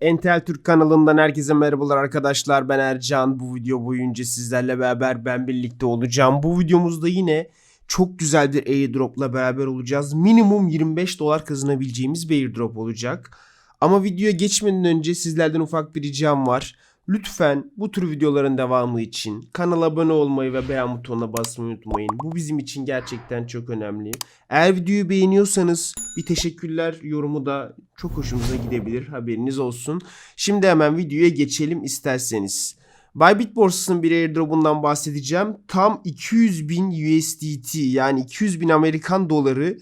Entel Türk kanalından herkese merhabalar arkadaşlar. Ben Ercan. Bu video boyunca sizlerle beraber ben birlikte olacağım. Bu videomuzda yine çok güzel bir airdropla beraber olacağız. Minimum 25 dolar kazanabileceğimiz bir airdrop olacak. Ama videoya geçmeden önce sizlerden ufak bir ricam var. Lütfen bu tür videoların devamı için kanala abone olmayı ve beğen butonuna basmayı unutmayın. Bu bizim için gerçekten çok önemli. Eğer videoyu beğeniyorsanız bir teşekkürler yorumu da çok hoşumuza gidebilir. Haberiniz olsun. Şimdi hemen videoya geçelim isterseniz. Bybit borsasının bir airdrop'undan bahsedeceğim. Tam 200 bin USDT yani 200 bin Amerikan doları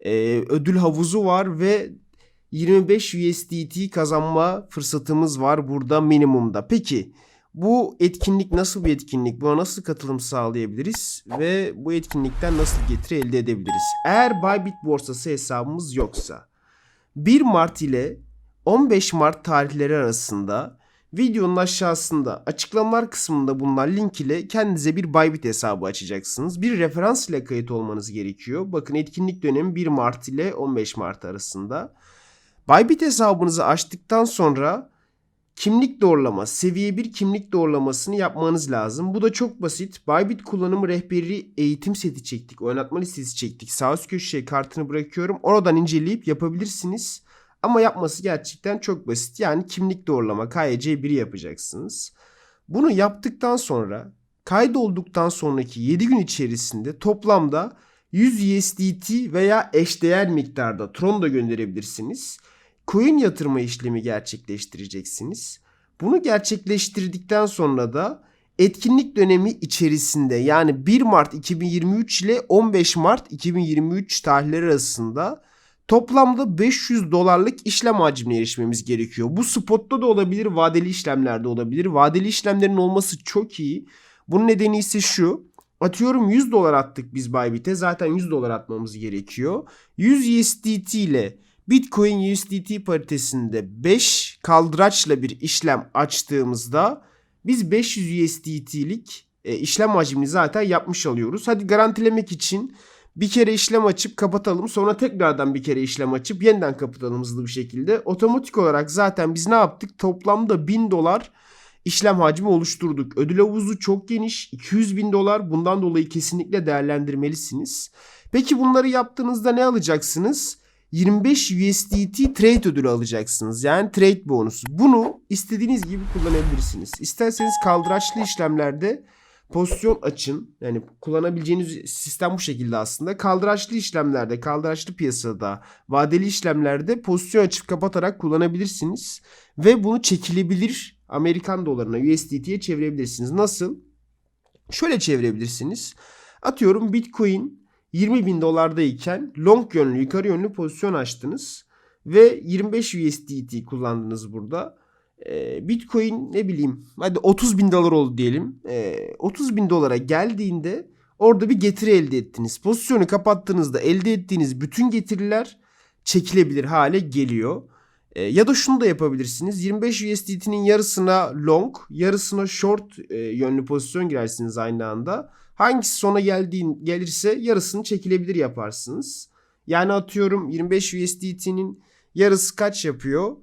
e, ödül havuzu var ve 25 USDT kazanma fırsatımız var burada minimumda. Peki bu etkinlik nasıl bir etkinlik? Buna nasıl katılım sağlayabiliriz? Ve bu etkinlikten nasıl getiri elde edebiliriz? Eğer Bybit borsası hesabımız yoksa 1 Mart ile 15 Mart tarihleri arasında videonun aşağısında açıklamalar kısmında bulunan link ile kendinize bir Bybit hesabı açacaksınız. Bir referans ile kayıt olmanız gerekiyor. Bakın etkinlik dönemi 1 Mart ile 15 Mart arasında. Bybit hesabınızı açtıktan sonra kimlik doğrulama, seviye 1 kimlik doğrulamasını yapmanız lazım. Bu da çok basit. Bybit kullanımı rehberi eğitim seti çektik, oynatma listesi çektik. Sağ üst köşeye kartını bırakıyorum. Oradan inceleyip yapabilirsiniz. Ama yapması gerçekten çok basit. Yani kimlik doğrulama KYC1'i yapacaksınız. Bunu yaptıktan sonra kaydolduktan sonraki 7 gün içerisinde toplamda 100 USDT veya eşdeğer miktarda Tron da gönderebilirsiniz. Coin yatırma işlemi gerçekleştireceksiniz. Bunu gerçekleştirdikten sonra da etkinlik dönemi içerisinde yani 1 Mart 2023 ile 15 Mart 2023 tarihleri arasında toplamda 500 dolarlık işlem hacmine erişmemiz gerekiyor. Bu spotta da olabilir, vadeli işlemlerde olabilir. Vadeli işlemlerin olması çok iyi. Bunun nedeni ise şu. Atıyorum 100 dolar attık biz Bybit'e. Zaten 100 dolar atmamız gerekiyor. 100 USDT ile Bitcoin USDT paritesinde 5 kaldıraçla bir işlem açtığımızda biz 500 USDT'lik e, işlem hacmini zaten yapmış alıyoruz. Hadi garantilemek için bir kere işlem açıp kapatalım. Sonra tekrardan bir kere işlem açıp yeniden kapatalım hızlı bir şekilde. Otomatik olarak zaten biz ne yaptık? Toplamda 1000 dolar işlem hacmi oluşturduk. Ödül havuzu çok geniş. 200 bin dolar. Bundan dolayı kesinlikle değerlendirmelisiniz. Peki bunları yaptığınızda ne alacaksınız? 25 USDT trade ödülü alacaksınız. Yani trade bonusu. Bunu istediğiniz gibi kullanabilirsiniz. İsterseniz kaldıraçlı işlemlerde pozisyon açın. Yani kullanabileceğiniz sistem bu şekilde aslında. Kaldıraçlı işlemlerde, kaldıraçlı piyasada, vadeli işlemlerde pozisyon açıp kapatarak kullanabilirsiniz. Ve bunu çekilebilir Amerikan dolarına, USDT'ye çevirebilirsiniz. Nasıl? Şöyle çevirebilirsiniz. Atıyorum Bitcoin 20 bin dolardayken long yönlü, yukarı yönlü pozisyon açtınız. Ve 25 USDT kullandınız burada. Ee, Bitcoin ne bileyim hadi 30 bin dolar oldu diyelim. Ee, 30 bin dolara geldiğinde orada bir getiri elde ettiniz. Pozisyonu kapattığınızda elde ettiğiniz bütün getiriler çekilebilir hale geliyor. Ee, ya da şunu da yapabilirsiniz. 25 USDT'nin yarısına long, yarısına short e, yönlü pozisyon girersiniz aynı anda. Hangisi sona geldiğin gelirse yarısını çekilebilir yaparsınız. Yani atıyorum 25 USDT'nin yarısı kaç yapıyor?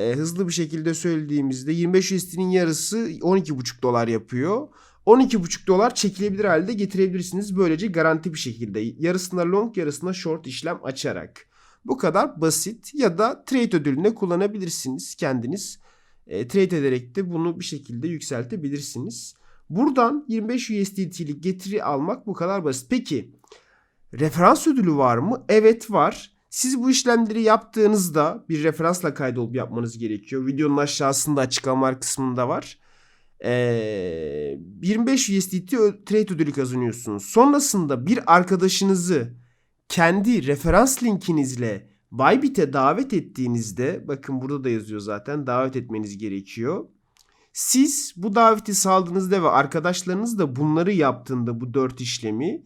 e, hızlı bir şekilde söylediğimizde 25 USD'nin yarısı 12,5 dolar yapıyor. 12,5 dolar çekilebilir halde getirebilirsiniz. Böylece garanti bir şekilde yarısına long yarısına short işlem açarak. Bu kadar basit ya da trade ödülüne kullanabilirsiniz kendiniz. E, trade ederek de bunu bir şekilde yükseltebilirsiniz. Buradan 25 USDT'lik getiri almak bu kadar basit. Peki referans ödülü var mı? Evet var. Siz bu işlemleri yaptığınızda bir referansla kaydolup yapmanız gerekiyor. Videonun aşağısında açıklamalar kısmında var. Ee, 25 USDT trade ödülü kazanıyorsunuz. Sonrasında bir arkadaşınızı kendi referans linkinizle Bybit'e davet ettiğinizde bakın burada da yazıyor zaten davet etmeniz gerekiyor. Siz bu daveti sağladığınızda ve arkadaşlarınız da bunları yaptığında bu dört işlemi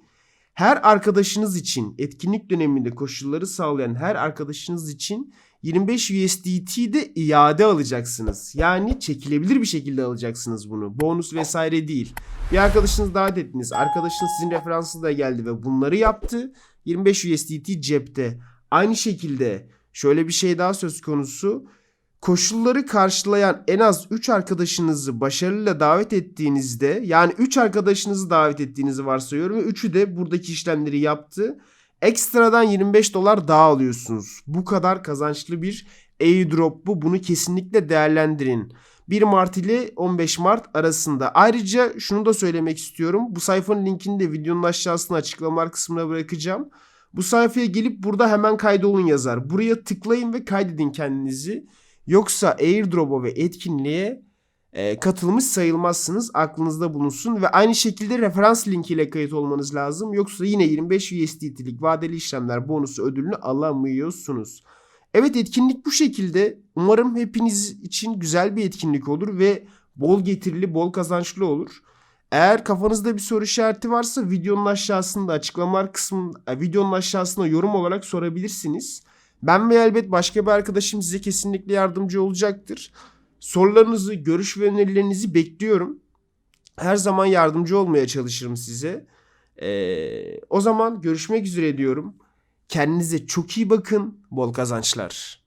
her arkadaşınız için etkinlik döneminde koşulları sağlayan her arkadaşınız için 25 USDT de iade alacaksınız. Yani çekilebilir bir şekilde alacaksınız bunu. Bonus vesaire değil. Bir arkadaşınız davet ettiniz. Arkadaşınız sizin referansınız da geldi ve bunları yaptı. 25 USDT cepte. Aynı şekilde şöyle bir şey daha söz konusu. Koşulları karşılayan en az 3 arkadaşınızı başarıyla davet ettiğinizde yani 3 arkadaşınızı davet ettiğinizi varsayıyorum ve 3'ü de buradaki işlemleri yaptı. Ekstradan 25 dolar daha alıyorsunuz. Bu kadar kazançlı bir airdrop bu. Bunu kesinlikle değerlendirin. 1 Mart ile 15 Mart arasında. Ayrıca şunu da söylemek istiyorum. Bu sayfanın linkini de videonun aşağısına açıklamalar kısmına bırakacağım. Bu sayfaya gelip burada hemen kaydolun yazar. Buraya tıklayın ve kaydedin kendinizi. Yoksa airdrop'a ve etkinliğe e, katılmış sayılmazsınız. Aklınızda bulunsun ve aynı şekilde referans linkiyle kayıt olmanız lazım. Yoksa yine 25 USDT'lik vadeli işlemler bonusu ödülünü alamıyorsunuz. Evet etkinlik bu şekilde. Umarım hepiniz için güzel bir etkinlik olur ve bol getirili, bol kazançlı olur. Eğer kafanızda bir soru işareti varsa videonun aşağısında açıklamalar kısmında videonun aşağısına yorum olarak sorabilirsiniz. Ben ve elbet başka bir arkadaşım size kesinlikle yardımcı olacaktır. Sorularınızı, görüş ve önerilerinizi bekliyorum. Her zaman yardımcı olmaya çalışırım size. Ee, o zaman görüşmek üzere diyorum. Kendinize çok iyi bakın. Bol kazançlar.